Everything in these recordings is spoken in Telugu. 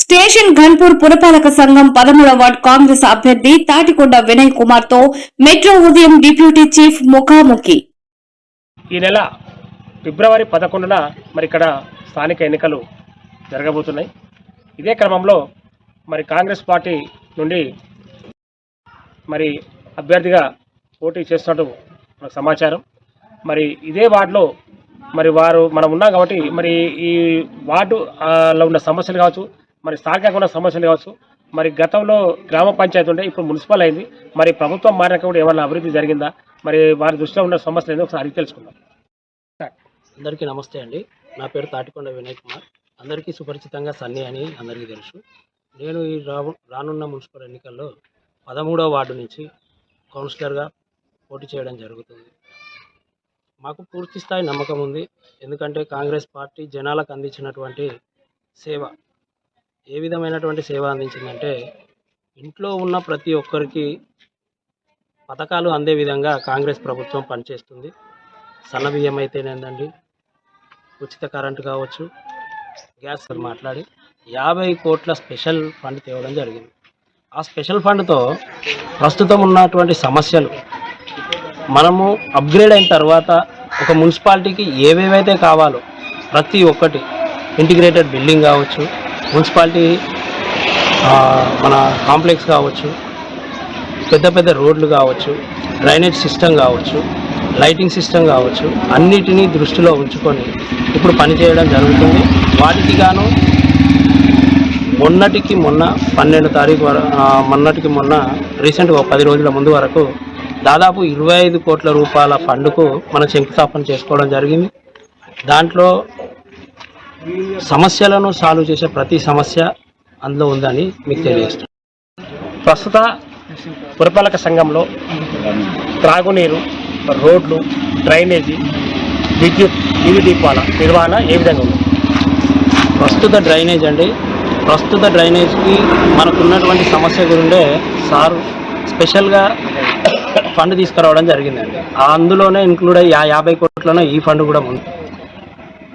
స్టేషన్ ఘన్పూర్ పురపాలక సంఘం పదమూడవ వార్డ్ కాంగ్రెస్ అభ్యర్థి తాటికొండ వినయ్ కుమార్తో మెట్రో ఉదయం డిప్యూటీ చీఫ్ ముఖాముఖి. ఈ నెల ఫిబ్రవరి పదకొండున మరి ఇక్కడ స్థానిక ఎన్నికలు జరగబోతున్నాయి. ఇదే క్రమంలో మరి కాంగ్రెస్ పార్టీ నుండి మరి అభ్యర్థిగా పోటీ చేస్తున్నట్టు సమాచారం. మరి ఇదే వార్డులో మరి వారు మనం ఉన్నాం కాబట్టి మరి ఈ వార్డులో ఉన్న సమస్యలు కావచ్చు మరి స్థానికంగా ఉన్న సమస్యలు కావచ్చు. మరి గతంలో గ్రామ పంచాయతీ ఉండే ఇప్పుడు మున్సిపల్ అయింది. మరి ప్రభుత్వం మారినాక కూడా ఏమైనా అభివృద్ధి జరిగిందా? మరి వారి దృష్టిలో ఉన్న సమస్యలు ఏందో ఒకసారి అడిగి తెలుసుకుందాం. అందరికీ నమస్తే అండి. నా పేరు తాటికొండ వినయ్ కుమార్. అందరికీ సుపరిచితంగా సన్నీ అని అందరికీ తెలుసు. నేను ఈ రావు రానున్న మున్సిపల్ ఎన్నికల్లో పదమూడవ వార్డు నుంచి కౌన్సిలర్గా పోటీ చేయడం జరుగుతుంది. మాకు పూర్తి స్థాయి నమ్మకం ఉంది. ఎందుకంటే కాంగ్రెస్ పార్టీ జనాలకు అందించినటువంటి సేవ ఏ విధమైనటువంటి సేవ అందించిందంటే ఇంట్లో ఉన్న ప్రతి ఒక్కరికి పథకాలు అందే విధంగా కాంగ్రెస్ ప్రభుత్వం పనిచేస్తుంది. సన్నబియ్యం అయితేనేందండి? ఉచిత కరెంటు కావచ్చు గ్యాస్ మాట్లాడి యాభై కోట్ల స్పెషల్ ఫండ్ తేవడం జరిగింది. ఆ స్పెషల్ ఫండ్తో ప్రస్తుతం ఉన్నటువంటి సమస్యలు మనము అప్గ్రేడ్ అయిన తర్వాత ఒక మున్సిపాలిటీకి ఏవేవైతే కావాలో ప్రతి ఒక్కటి ఇంటిగ్రేటెడ్ బిల్డింగ్ కావచ్చు మున్సిపాలిటీ మన కాంప్లెక్స్ కావచ్చు పెద్ద పెద్ద రోడ్లు కావచ్చు డ్రైనేజ్ సిస్టమ్ కావచ్చు లైటింగ్ సిస్టమ్ కావచ్చు అన్నిటినీ దృష్టిలో ఉంచుకొని ఇప్పుడు పనిచేయడం జరుగుతుంది. వాటికి గాను మొన్నటికి మొన్న పన్నెండు తారీఖు వర మొన్నటికి మొన్న రీసెంట్గా ఒక పది రోజుల ముందు వరకు దాదాపు ఇరవై ఐదు కోట్ల రూపాయల ఫండ్కు మనం శంకుస్థాపన చేసుకోవడం జరిగింది. దాంట్లో సమస్యలను సాల్వ్ చేసే ప్రతి సమస్య అందులో ఉందని మీకు తెలియజేస్తాను ప్రస్తుత పురపాలక సంఘంలో త్రాగునీరు రోడ్లు డ్రైనేజీ విద్యుత్ ఇవి దీపాల నిర్వహణ ఏ విధంగా ఉంది? ప్రస్తుత డ్రైనేజ్ అండి. ప్రస్తుత డ్రైనేజ్కి మనకున్నటువంటి సమస్య గురిండే సార్ స్పెషల్గా ఫండ్ తీసుకురావడం జరిగిందండి. ఆ అందులోనే ఇంక్లూడ్ అయ్యి యాభై కోట్లనే ఈ ఫండ్ కూడా ఉంది.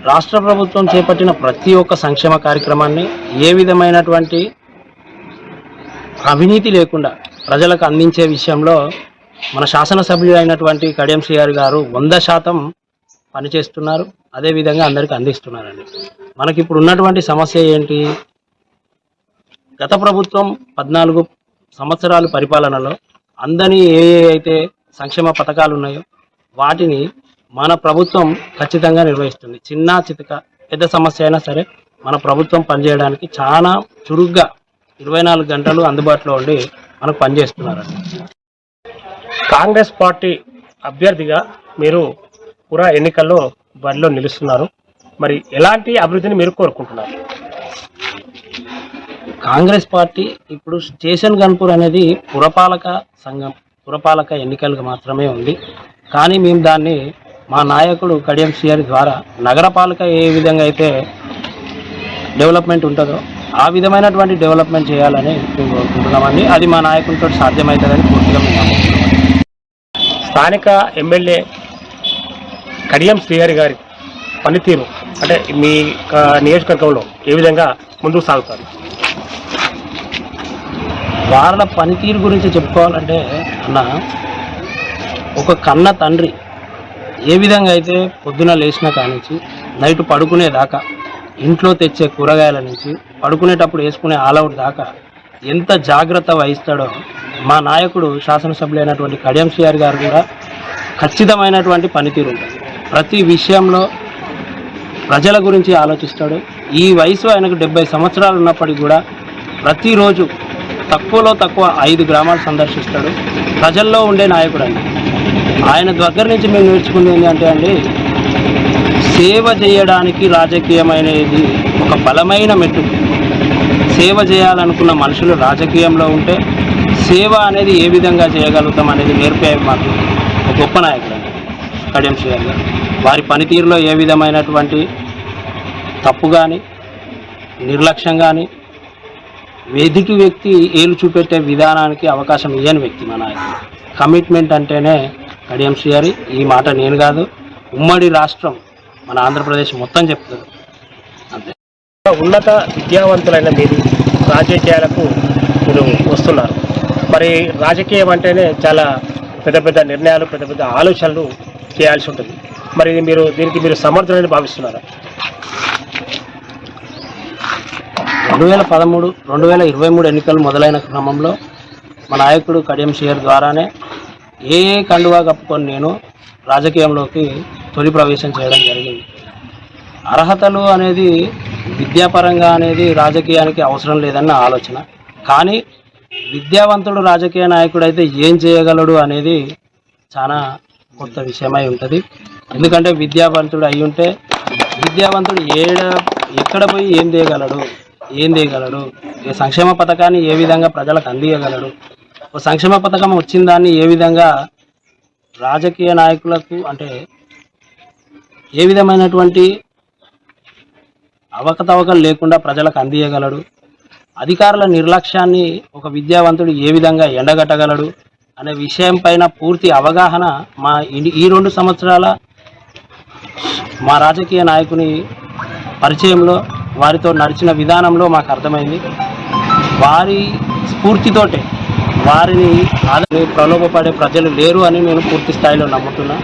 రాష్ట్ర ప్రభుత్వం చేపట్టిన ప్రతి ఒక్క సంక్షేమ కార్యక్రమాన్ని ఏ విధమైనటువంటి అవినీతి లేకుండా ప్రజలకు అందించే విషయంలో మన శాసనసభ్యులు అయినటువంటి కడియం శ్రీగారి గారు వంద శాతం పనిచేస్తున్నారు. అదేవిధంగా అందరికీ అందిస్తున్నారండి. మనకి ఇప్పుడు ఉన్నటువంటి సమస్య ఏంటి? గత ప్రభుత్వం పద్నాలుగు సంవత్సరాలు పరిపాలనలో అందని ఏ ఏ అయితే సంక్షేమ పథకాలు ఉన్నాయో వాటిని మన ప్రభుత్వం ఖచ్చితంగా నిర్వహిస్తుంది. చిన్న చితక పెద్ద సమస్య అయినా సరే మన ప్రభుత్వం పనిచేయడానికి చాలా చురుగ్గా ఇరవై నాలుగు గంటలు అందుబాటులో ఉండి మనకు పనిచేస్తున్నారండి. కాంగ్రెస్ పార్టీ అభ్యర్థిగా మీరు పురా ఎన్నికల్లో బరిలో నిలుస్తున్నారు. మరి ఎలాంటి అభివృద్ధిని మీరు కోరుకుంటున్నారు? కాంగ్రెస్ పార్టీ ఇప్పుడు స్టేషన్ గన్పూర్ అనేది పురపాలక సంఘం పురపాలక ఎన్నికలకు మాత్రమే ఉంది. కానీ మేము దాన్ని మా నాయకుడు కడియం సిఆర్ ద్వారా నగరపాలక ఏ విధంగా అయితే డెవలప్మెంట్ ఉంటుందో ఆ విధమైనటువంటి డెవలప్మెంట్ చేయాలని మేము కోరుకుంటున్నామండి. అది మా నాయకులతో సాధ్యమవుతుందని పూర్తిగా మేము స్థానిక ఎమ్మెల్యే కడియం శ్రీహరి గారి పనితీరు అంటే మీ నియోజకవర్గంలో ఏ విధంగా ముందుకు సాగుతారు? వాళ్ళ పనితీరు గురించి చెప్పుకోవాలంటే అన్న ఒక కన్న తండ్రి ఏ విధంగా అయితే పొద్దున లేచిన కానించి నైట్ పడుకునేదాకా ఇంట్లో తెచ్చే కూరగాయల నుంచి పడుకునేటప్పుడు వేసుకునే ఆలౌట్ దాకా ఎంత జాగ్రత్త వహిస్తాడో మా నాయకుడు శాసనసభ్యులైనటువంటి కడియం సిఆర్ గారు కూడా ఖచ్చితమైనటువంటి పనితీరు ఉంటుంది. ప్రతి విషయంలో ప్రజల గురించి ఆలోచిస్తాడు. ఈ వయసు ఆయనకు డెబ్బై సంవత్సరాలు ఉన్నప్పటికీ కూడా ప్రతిరోజు తక్కువలో తక్కువ ఐదు గ్రామాలు సందర్శిస్తాడు. ప్రజల్లో ఉండే నాయకుడు అండి ఆయన దగ్గర నుంచి మేము నేర్చుకుంది ఏంటంటే అండి సేవ చేయడానికి రాజకీయమైనది ఒక బలమైన మెట్టు. సేవ చేయాలనుకున్న మనుషులు రాజకీయంలో ఉంటే సేవ అనేది ఏ విధంగా చేయగలుగుతాం అనేది నేర్పే మాకు ఒక గొప్ప నాయకుడు కడియం శ్రీహరి గారు. వారి పనితీరులో ఏ విధమైనటువంటి తప్పు కానీ నిర్లక్ష్యం కానీ ఎదుటి వ్యక్తి ఏలు చూపెట్టే విధానానికి అవకాశం ఇవ్వని వ్యక్తి మా నాయకుడు. కమిట్మెంట్ అంటేనే కడియంశ్రీ గారి ఈ మాట నేను కాదు ఉమ్మడి రాష్ట్రం మన ఆంధ్రప్రదేశ్ మొత్తం చెప్తుంది. అంతే. ఉన్నత విద్యావంతులైన మీరు రాజకీయాలకు మీరు వస్తున్నారు. మరి రాజకీయం అంటేనే చాలా పెద్ద పెద్ద నిర్ణయాలు పెద్ద పెద్ద ఆలోచనలు చేయాల్సి ఉంటుంది. మరి మీరు దీనికి మీరు సమర్థులని భావిస్తున్నారా? రెండు వేల పదమూడు రెండు వేల ఇరవై మూడు ఎన్నికలు మొదలైన క్రమంలో మా నాయకుడు కడియం షేర్ ద్వారానే ఏ ఏ కండువా కప్పుకొని నేను రాజకీయంలోకి తొలి ప్రవేశం చేయడం జరిగింది. అర్హతలు అనేది విద్యాపరంగా అనేది రాజకీయానికి అవసరం లేదన్న ఆలోచన. కానీ విద్యావంతుడు రాజకీయ నాయకుడు అయితే ఏం చేయగలడు అనేది చాలా కొత్త విషయమై ఉంటుంది. ఎందుకంటే విద్యావంతుడు అయి ఉంటే విద్యావంతుడు ఏడ ఎక్కడ పోయి ఏం చేయగలడు ఏం చేయగలడు ఏ సంక్షేమ పథకాన్ని ఏ విధంగా ప్రజలకు అందియగలడు సంక్షేమ పథకం వచ్చిన దాన్ని ఏ విధంగా రాజకీయ నాయకులకు అంటే ఏ విధమైనటువంటి అవకతవకలు లేకుండా ప్రజలకు అందియగలడు? అధికారుల నిర్లక్ష్యాన్ని ఒక విద్యావంతుడు ఏ విధంగా ఎండగట్టగలడు? అనే విషయం పైన పూర్తి అవగాహన మా ఈ- ఈ రెండు సంవత్సరాల మా రాజకీయ నాయకుని పరిచయంలో వారితో నడిచిన విధానంలో మాకు అర్థమైంది. వారి స్ఫూర్తితోటే వారిని ప్రలోభపడే ప్రజలు లేరు అని నేను పూర్తి స్థాయిలో నమ్ముతున్నా.